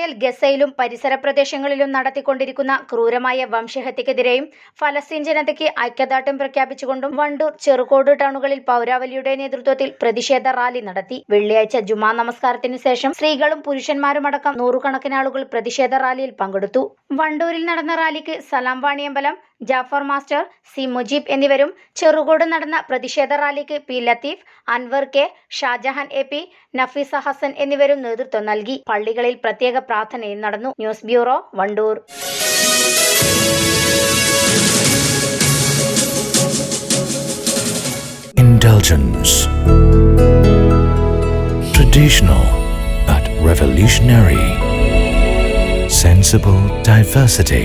Israel ഗസയിലും പരിസര പ്രദേശങ്ങളിലും നടത്തിക്കൊണ്ടിരിക്കുന്ന ക്രൂരമായ വംശഹത്യക്കെതിരെയും ഫലസ്തീൻ ജനതയ്ക്ക് ഐക്യദാർഢ്യം പ്രഖ്യാപിച്ചുകൊണ്ടും വണ്ടൂർ ചെറുകോട് ടൗണുകളിൽ പൗരാവലിയുടെ നേതൃത്വത്തിൽ പ്രതിഷേധ റാലി നടത്തി. വെള്ളിയാഴ്ച ജുമാ നമസ്കാരത്തിന് ശേഷം സ്ത്രീകളും പുരുഷന്മാരുമടക്കം നൂറുകണക്കിന് ആളുകൾ പ്രതിഷേധ റാലിയിൽ പങ്കെടുത്തു. വണ്ടൂരിൽ നടന്ന റാലിക്ക് സലാം വാണിയമ്പലം ജാഫർ മാസ്റ്റർ സി മുജീബ് എന്നിവരും ചെറുകോട് നടന്ന പ്രതിഷേധ റാലിക്ക് P Latheef Anwar K Shajahan A P Nafeesa Hassan എന്നിവരും നേതൃത്വം നൽകി പള്ളികളിൽ പ്രത്യേക പ്രാർത്ഥനയും നടന്നു news bureau Wandoor Indulgence. Traditional but revolutionary. Sensible diversity.